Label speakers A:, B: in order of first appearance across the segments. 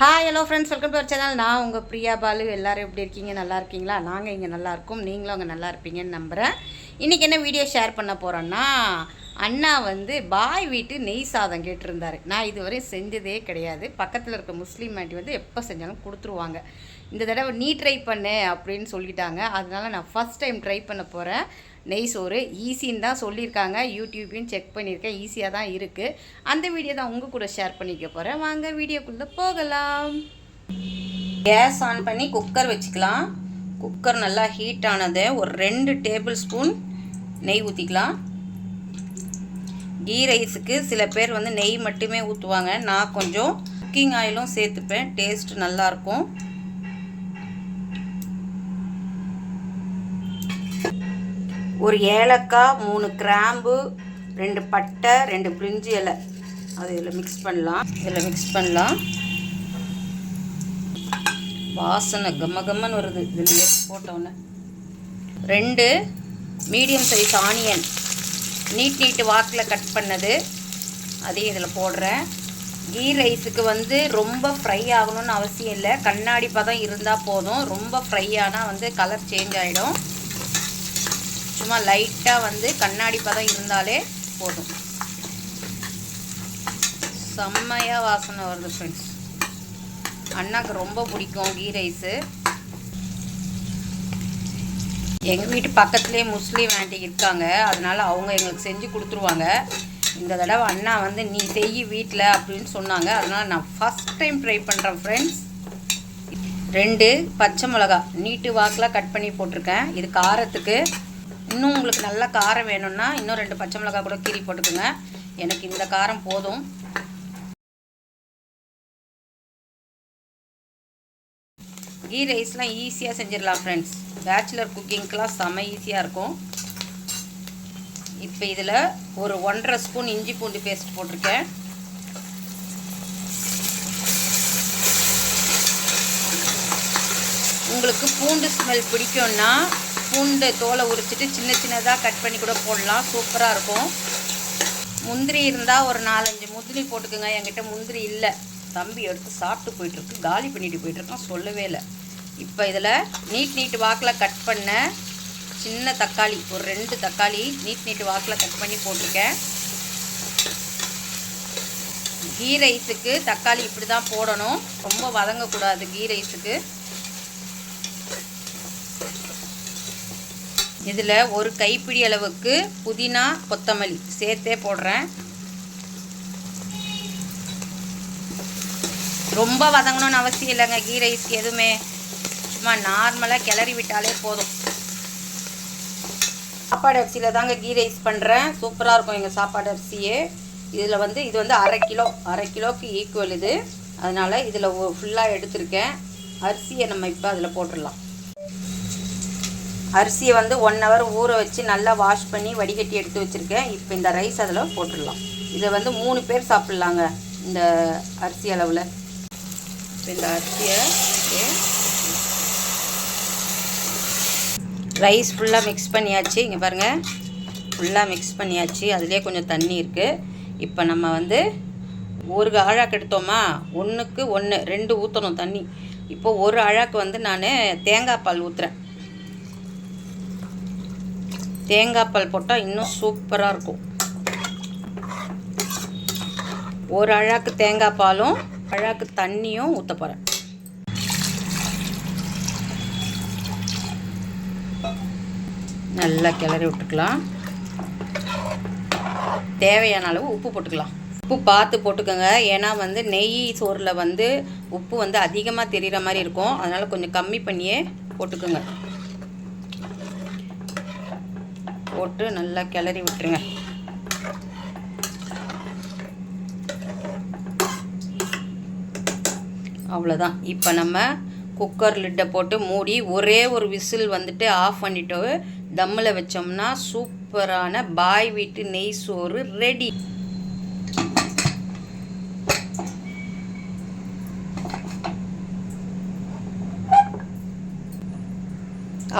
A: hi hello friends welcome to our channel நான் உங்கள் பிரியா பாலு எல்லோரும் எப்படி இருக்கீங்க நல்லா இருக்கீங்களா நாங்கள் இங்கே நல்லா இருக்கோம் நீங்களும் அங்கே நல்லா இருப்பீங்கன்னு நம்புகிறேன் இன்றைக்கி என்ன வீடியோ ஷேர் பண்ண போகிறோன்னா அண்ணா வந்து பாய் வீட்டு நெய் சாதம் கேட்டிருந்தார் நான் இதுவரை செஞ்சதே கிடையாது பக்கத்தில் இருக்க முஸ்லீம் ஆண்டி வந்து எப்போ செஞ்சாலும் கொடுத்துருவாங்க இந்த தடவை நீ ட்ரை பண்ணு அப்படின்னு சொல்லிட்டாங்க அதனால் நான் ஃபஸ்ட் டைம் ட்ரை பண்ண போகிறேன் நெய் சோறு ஈஸின்னு தான் சொல்லியிருக்காங்க யூடியூப்பையும் செக் பண்ணியிருக்கேன் ஈஸியாக தான் இருக்குது அந்த வீடியோ தான் உங்கள் கூட ஷேர் பண்ணிக்க போகிறேன் வாங்க வீடியோக்குள்ளே போகலாம் கேஸ் ஆன் பண்ணி குக்கர் வச்சுக்கலாம் குக்கர் நல்லா ஹீட் ஆனது ஒரு ரெண்டு டேபிள் ஸ்பூன் நெய் ஊற்றிக்கலாம் கீ ரைஸுக்கு சில பேர் வந்து நெய் மட்டுமே ஊற்றுவாங்க நான் கொஞ்சம் குக்கிங் ஆயிலும் சேர்த்துப்பேன் டேஸ்ட் நல்லாயிருக்கும் ஒரு ஏலக்காய் மூணு கிராம்பு ரெண்டு பட்டை ரெண்டு பிரிஞ்சு இலை அது இதில் மிக்ஸ் பண்ணலாம் இதில் மிக்ஸ் பண்ணலாம் வாசனை கம்ம கம்மன்னு வருது இதில் போட்டோன்னே ரெண்டு மீடியம் சைஸ் ஆனியன் நீட் நீட்டு வாக்கில் கட் பண்ணது அதையும் இதில் போடுறேன் கீ ரைஸுக்கு வந்து ரொம்ப ஃப்ரை ஆகணும்னு அவசியம் இல்லை கண்ணாடி பதம் இருந்தால் போதும் ரொம்ப ஃப்ரை ஆனால் வந்து கலர் சேஞ்ச் ஆகிடும் சும்மா லைட்டாக வந்து கண்ணாடி பதம் இருந்தாலே போதும் செம்மையாக வாசனை வருது ஃப்ரெண்ட்ஸ் அண்ணாக்கு ரொம்ப பிடிக்கும் கீ ரைஸு எங்கள் வீட்டு பக்கத்துலேயே முஸ்லீம் ஆண்டி இருக்காங்க அதனால் அவங்க எங்களுக்கு செஞ்சு கொடுத்துருவாங்க இந்த தடவை அண்ணா வந்து நீ செய் வீட்டில் அப்படின்னு சொன்னாங்க அதனால் நான் ஃபஸ்ட் டைம் ட்ரை பண்ணுறேன் ஃப்ரெண்ட்ஸ் ரெண்டு பச்சை மிளகா நீட்டு வாக்கில் கட் பண்ணி போட்டிருக்கேன் இது காரத்துக்கு இன்னும் உங்களுக்கு நல்ல காரம் வேணும்னா இன்னும் ரெண்டு பச்சை மிளகா கூட கீரி போட்டுக்கோங்க எனக்கு இந்த காரம் போதும் கீ ரைஸ்லாம் ஈஸியாக செஞ்சிடலாம் ஃப்ரெண்ட்ஸ் பேச்சுலர் குக்கிங்க்கெலாம் செம ஈஸியாக இருக்கும் இப்போ இதில் ஒரு ஒன்றரை ஸ்பூன் இஞ்சி பூண்டு பேஸ்ட் போட்டிருக்கேன் உங்களுக்கு பூண்டு ஸ்மெல் பிடிக்கும்னா பூண்டு தோலை உரிச்சிட்டு சின்ன சின்னதாக கட் பண்ணி கூட போடலாம் சூப்பராக இருக்கும் முந்திரி இருந்தால் ஒரு நாலஞ்சு முந்திரி போட்டுக்கோங்க என்கிட்ட முந்திரி இல்லை தம்பி எடுத்து சாப்பிட்டு போயிட்டுருக்கு காலி பண்ணிட்டு போயிட்டுருக்கோம் சொல்லவே இல்லை இப்போ இதில் நீட் நீட் வாக்கில் கட் பண்ண சின்ன தக்காளி ஒரு ரெண்டு தக்காளி நீட் நீட் வாக்கில் கட் பண்ணி போட்டிருக்கேன் கீ ரைஸுக்கு தக்காளி இப்படி தான் போடணும் ரொம்ப வதங்கக்கூடாது கீ ரைஸுக்கு இதில் ஒரு கைப்பிடி அளவுக்கு புதினா கொத்தமல்லி சேர்த்தே போடுறேன் ரொம்ப வதங்கணும்னு அவசியம் இல்லைங்க கீ ரைஸ் எதுவுமே சும்மா நார்மலாக கிளறி விட்டாலே போதும் சாப்பாடு அரிசியில் தாங்க கீ ரைஸ் பண்ணுறேன் சூப்பராக இருக்கும் எங்கள் சாப்பாடு அரிசியே இதில் வந்து இது வந்து அரை கிலோ அரை கிலோக்கு ஈக்குவல் இது அதனால் இதில் ஃபுல்லாக எடுத்திருக்கேன் அரிசியை நம்ம இப்போ அதில் போட்டுடலாம் அரிசியை வந்து ஒன் ஹவர் ஊற வச்சு நல்லா வாஷ் பண்ணி வடிகட்டி எடுத்து வச்சுருக்கேன் இப்போ இந்த ரைஸ் அதில் போட்டுடலாம் இதை வந்து மூணு பேர் சாப்பிட்லாங்க இந்த அரிசி அளவில் இப்போ இந்த அரிசியை ரைஸ் ஃபுல்லாக மிக்ஸ் பண்ணியாச்சு இங்கே பாருங்கள் ஃபுல்லாக மிக்ஸ் பண்ணியாச்சு அதுலேயே கொஞ்சம் தண்ணி இருக்குது இப்போ நம்ம வந்து ஒரு அழாக்கு எடுத்தோமா ஒன்றுக்கு ஒன்று ரெண்டு ஊற்றணும் தண்ணி இப்போது ஒரு அழாக்கு வந்து நான் தேங்காய் பால் ஊற்றுறேன் தேங்காய் பால் போட்டால் இன்னும் சூப்பராக இருக்கும் ஒரு அழாக்கு தேங்காய் பாலும் அழாக்கு தண்ணியும் ஊற்ற போகிறேன் நல்லா கிளறி விட்டுக்கலாம் தேவையான அளவு உப்பு போட்டுக்கலாம் உப்பு பார்த்து போட்டுக்கோங்க ஏன்னா வந்து நெய் சோறில் வந்து உப்பு வந்து அதிகமாக தெரிகிற மாதிரி இருக்கும் அதனால் கொஞ்சம் கம்மி பண்ணியே போட்டுக்கோங்க போட்டு நல்லா கிளறி விட்டுருங்க அவ்வளோதான் இப்போ நம்ம குக்கர் லிட்டை போட்டு மூடி ஒரே ஒரு விசில் வந்துட்டு ஆஃப் பண்ணிட்டு தம்மில் வச்சோம்னா சூப்பரான பாய் வீட்டு நெய் சோறு ரெடி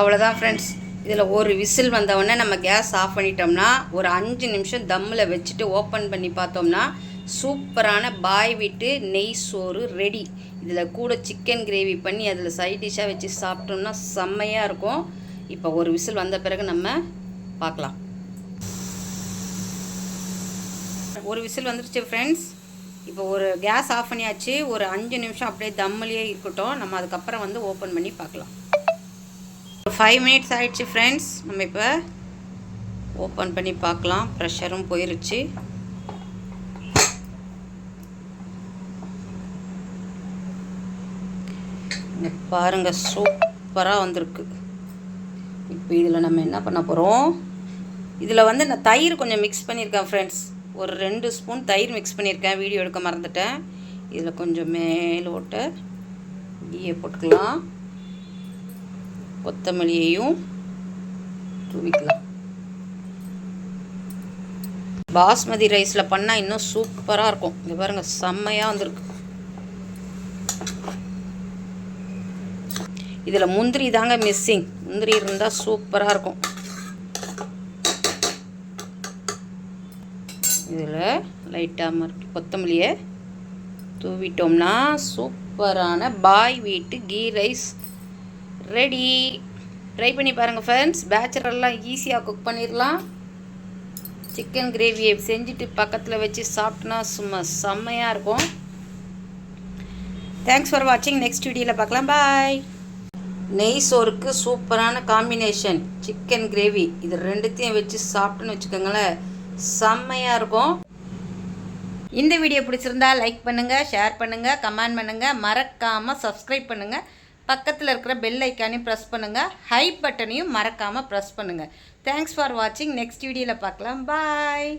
A: அவ்வளோதான் ஃப்ரெண்ட்ஸ் இதில் ஒரு விசில் வந்தவுடனே நம்ம கேஸ் ஆஃப் பண்ணிட்டோம்னா ஒரு அஞ்சு நிமிஷம் தம்மில் வச்சுட்டு ஓப்பன் பண்ணி பார்த்தோம்னா சூப்பரான பாய் விட்டு நெய் சோறு ரெடி இதில் கூட சிக்கன் கிரேவி பண்ணி அதில் சைட் டிஷ்ஷாக வச்சு சாப்பிட்டோம்னா செம்மையாக இருக்கும் இப்போ ஒரு விசில் வந்த பிறகு நம்ம பார்க்கலாம் ஒரு விசில் வந்துருச்சு ஃப்ரெண்ட்ஸ் இப்போ ஒரு கேஸ் ஆஃப் பண்ணியாச்சு ஒரு அஞ்சு நிமிஷம் அப்படியே தம்மிலேயே இருக்கட்டும் நம்ம அதுக்கப்புறம் வந்து ஓப்பன் பண்ணி பார்க்கலாம் ஃபைவ் மினிட்ஸ் ஆயிடுச்சு ஃப்ரெண்ட்ஸ் நம்ம இப்போ ஓப்பன் பண்ணி பார்க்கலாம் ப்ரெஷரும் போயிருச்சு பாருங்கள் சூப்பராக வந்திருக்கு இப்போ இதில் நம்ம என்ன பண்ண போகிறோம் இதில் வந்து நான் தயிர் கொஞ்சம் மிக்ஸ் பண்ணியிருக்கேன் ஃப்ரெண்ட்ஸ் ஒரு ரெண்டு ஸ்பூன் தயிர் மிக்ஸ் பண்ணியிருக்கேன் வீடியோ எடுக்க மறந்துட்டேன் இதில் கொஞ்சம் ஓட்டு கீயை போட்டுக்கலாம் கொத்தமல்லியையும் தூவிக்கலாம் பாஸ்மதி ரைஸில் பண்ணால் இன்னும் சூப்பராக இருக்கும் இங்கே பாருங்கள் செம்மையாக வந்திருக்கு இதில் முந்திரி தாங்க மிஸ்ஸிங் முந்திரி இருந்தால் சூப்பராக இருக்கும் இதில் லைட்டாக மறுக்கி கொத்தமல்லியை தூவிட்டோம்னா சூப்பரான பாய் வீட்டு கீ ரைஸ் ரெடி ட்ரை பண்ணி பாருங்கள் ஃப்ரெண்ட்ஸ் பேச்சுரெல்லாம் ஈஸியாக குக் பண்ணிடலாம் சிக்கன் கிரேவியை செஞ்சுட்டு பக்கத்தில் வச்சு சாப்பிட்டோன்னா சும்மா செம்மையாக இருக்கும் தேங்க்ஸ் ஃபார் வாட்சிங் நெக்ஸ்ட் வீடியோவில் பார்க்கலாம் பாய் நெய் சோறுக்கு சூப்பரான காம்பினேஷன் சிக்கன் கிரேவி இது ரெண்டுத்தையும் வச்சு சாப்பிட்டுன்னு வச்சுக்கோங்களேன் செம்மையாக இருக்கும் இந்த வீடியோ பிடிச்சிருந்தா லைக் பண்ணுங்கள் ஷேர் பண்ணுங்கள் கமெண்ட் பண்ணுங்கள் மறக்காமல் சப்ஸ்கிரைப் பண்ணுங்கள் பக்கத்தில் இருக்கிற பெல் ஐக்கானையும் ப்ரெஸ் பண்ணுங்கள் ஹை பட்டனையும் மறக்காமல் ப்ரெஸ் பண்ணுங்கள் தேங்க்ஸ் ஃபார் வாட்சிங் நெக்ஸ்ட் வீடியோவில் பார்க்கலாம் பாய்